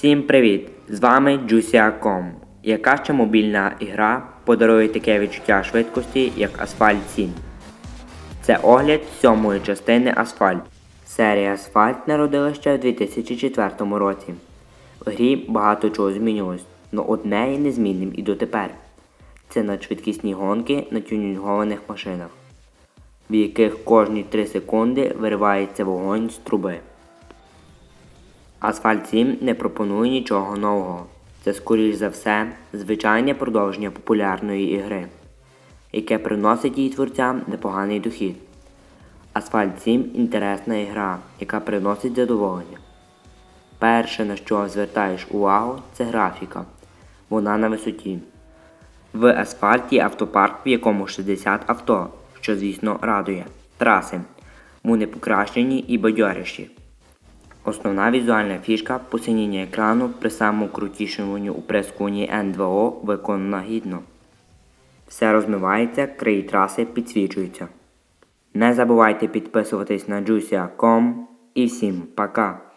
Всім привіт! З вами Juicia.com. Яка ще мобільна ігра подарує таке відчуття швидкості, як Asphalt 7? Це огляд сьомої частини Asphalt. Серія Asphalt народилася ще в 2004 році. В грі багато чого змінилось, але одне є незмінним і дотепер. Це надшвидкісні гонки на тюнінгованих машинах, в яких кожні 3 секунди виривається вогонь з труби. Асфальт 7 не пропонує нічого нового. Це, скоріш за все, звичайне продовження популярної ігри, яке приносить її творцям непоганий дохід. Асфальт 7 інтересна ігра, яка приносить задоволення. Перше, на що звертаєш увагу, це графіка. Вона на висоті. В асфальті автопарк, в якому 60 авто, що, звісно, радує. Траси. Вони покращені і бадьоріші. Основна візуальна фішка посиніння екрану при самому крутішому у прескуні N2O виконана гідно. Все розмивається, краї траси підсвічуються. Не забувайте підписуватись на juicia.com і всім пока!